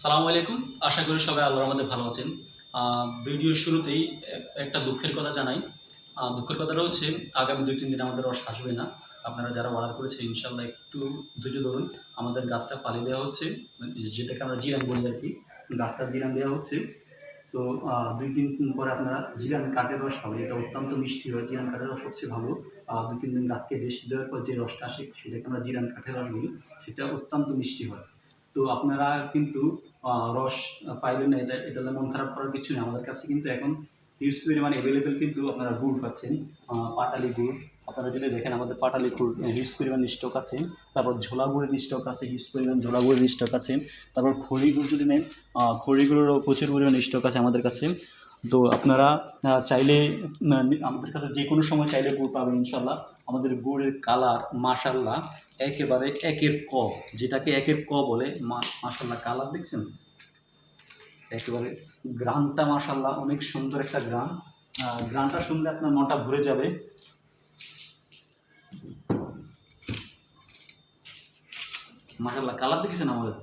সালামু আলাইকুম। আশা করি সবাই আল্লাহর মধ্যে ভালো আছেন। ভিডিওর শুরুতেই একটা দুঃখের কথা জানাই। দুঃখের কথাটা হচ্ছে, আগামী দুই তিন দিন আমাদের রস আসবে না। আপনারা যারা অর্ডার করেছে ইনশাল্লাহ একটু ধৈর্য ধরুন। আমাদের গাছটা পালিয়ে দেওয়া হচ্ছে যেটাকে আমরা জিরান বলি আর কি, গাছটা জিরান দেওয়া হচ্ছে। তো দুই তিন দিন পরে আপনারা জিরান কাঠের রস পাবেন। এটা অত্যন্ত মিষ্টি হয়, জিরান কাঠের রস হচ্ছে ভালো। দুই তিন দিন গাছকে রেস্ট দেওয়ার পর যে রসটা আসে, সেটাকে আমরা জিরান কাঠের রস বলি। সেটা অত্যন্ত মিষ্টি হয়। তো আপনারা কিন্তু রস পাইলেন না, এটা এটা মন খারাপ করার কিছু নেই। আমাদের কাছে কিন্তু এখন হিউজ পরিমাণে অ্যাভেলেবেল কিন্তু আপনারা গুড় পাচ্ছেন পাটালি গুড়। আপনারা যদি দেখেন, আমাদের পাটালি গুড় হিউজ পরিমাণ স্টক আছে। তারপর ঝোলা গুড়ের স্টক আছে হিউজ পরিমাণ ঝোলা গুড়ের স্টক আছে। তারপর খড়ি গুড় যদি নেন খড়িগুড়েরও খড়ি গুড়েরও প্রচুর পরিমাণ স্টক আছে আমাদের কাছে। তো আপনারা চাইলে আমাদের কাছে যে কোনো সময় চাইলে গুড় পাবেন ইনশাল্লাহ আমাদের গুড়ের কালার মাশাল্লাহ একেবারে একের ক, যেটাকে একের ক বলে মাশাল্লাহ কালার দেখছেন? একেবারে গ্রানটা মাশাল্লাহ অনেক সুন্দর একটা গ্রান গ্রানটা শুনলে আপনার মনটা ভরে যাবে। মাশাল্লাহ কালার দেখেছেন আমাদের?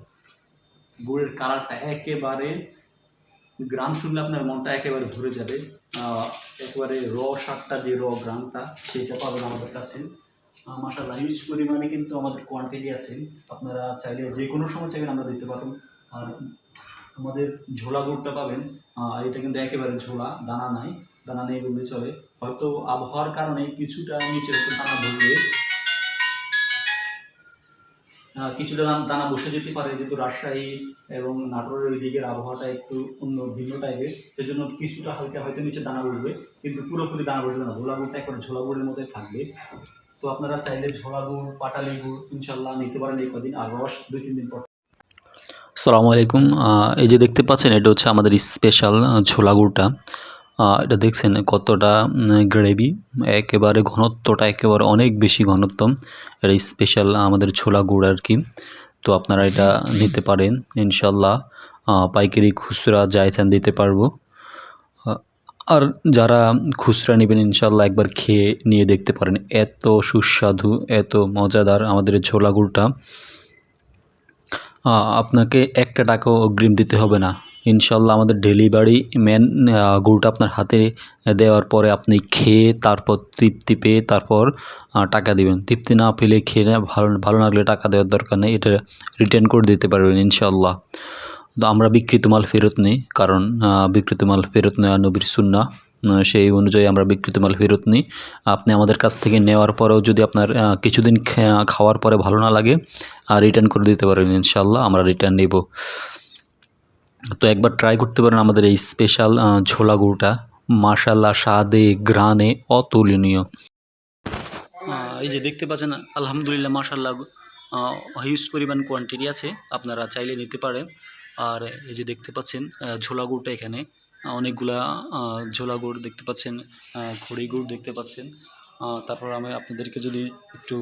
গুড়ের কালারটা একেবারে গ্রাম শুনলে আপনার মনটা একেবারে ভরে যাবে। একেবারে র শাকটা যে র গ্রামটা সেটা পাবেন আমাদের কাছে। মাসাল্লাহ হিউজ পরিমাণে কিন্তু আমাদের কোয়ান্টিটি আছে। আপনারা চাইলে যে কোনো সময় চাইবেন আমরা দিতে পারব। আর আমাদের ঝোলা গুড়টা পাবেন। এটা কিন্তু একেবারে ঝোলা দানা নাই। দানা নেই বললে চলে। হয়তো আবহাওয়ার কারণে কিছুটা নিচে দানা আহ, কিছুটা দানা বসে যেতে পারে, যেহেতু রাজশাহী এবং নাটোরের ওই দিকের আবহাওয়াটা একটু অন্য, ভিন্ন টাইপের সেজন্য কিছুটা হালকা হয়তো নিচে দানা বসবে, কিন্তু পুরোপুরি দানা বসবে না। ঝোলা গুড়টা একবার ঝোলা গুড়ের মতোই থাকবে। তো আপনারা চাইলে ঝোলা গুড় পাটালি ইনশাল্লাহ নিতে পারেন এই কদিন, আর রস দুই, তিন দিন পর। সালামু আলাইকুম। এই যে দেখতে পাচ্ছেন, এটা হচ্ছে আমাদের স্পেশাল ছোলা গুড়টা। এটা দেখছেন কতটা গ্রেভি একেবারে ঘনত্বটা একেবারে অনেক বেশি ঘনত্ব। এটা স্পেশাল আমাদের ছোলা গুড় আর কি। তো আপনারা এটা নিতে পারেন ইনশাল্লাহ পাইকারি খুচরা যাইছেন দিতে পারব। আর যারা খুচরা নেবেন ইনশাল্লাহ একবার খেয়ে নিয়ে দেখতে পারেন। এত সুস্বাদু, এত মজাদার আমাদের ছোলা গুড়টা। আপনাকে একটা টাকাও অগ্রিম দিতে হবে না। ইনশাল্লাহ আমাদের ডেলিভারি ম্যান গুড়টা আপনার হাতে দেওয়ার পরে আপনি খেয়ে তারপর তৃপ্তি পেয়ে তারপর টাকা দিবেন। তৃপ্তি না পেলে খেয়ে না ভালো ভালো লাগলে টাকা দেওয়ার দরকার নেই, এটা রিটার্ন করে দিতে পারবেন ইনশাল্লাহ। তো আমরা বিকৃত মাল ফেরত নিই, কারণ বিকৃত মাল ফেরত নেওয়া নবীর সুন্না সেই অনুযায়ী আমরা বিকৃত মাল ফেরত নিই। আপনি আমাদের কাছ থেকে নেওয়ার পরেও যদি আপনার কিছুদিন খাওয়ার পরে ভালো না লাগে রিটার্ন করে দিতে পারবেন ইনশাল্লাহ, আমরা রিটার্ন নেব। তো একবার ট্রাই করতে পারেন আমাদের এই স্পেশাল ছোলা গুড়টা। মাশাল্লাহ স্বাদে গ্রানে অতুলনীয়। এই যে দেখতে পাচ্ছেন, আলহামদুলিল্লাহ মাশাল্লাহ হিউজ পরিমাণ কোয়ান্টিটি আছে। আপনারা চাইলে নিতে পারেন। আর এই যে দেখতে পাচ্ছেন ঝোলা গুড়টা এখানে। অনেকগুলা ঝোলা গুড় দেখতে পাচ্ছেন খড়ি গুড় দেখতে পাচ্ছেন। তারপর আমি আপনাদেরকে যদি একটু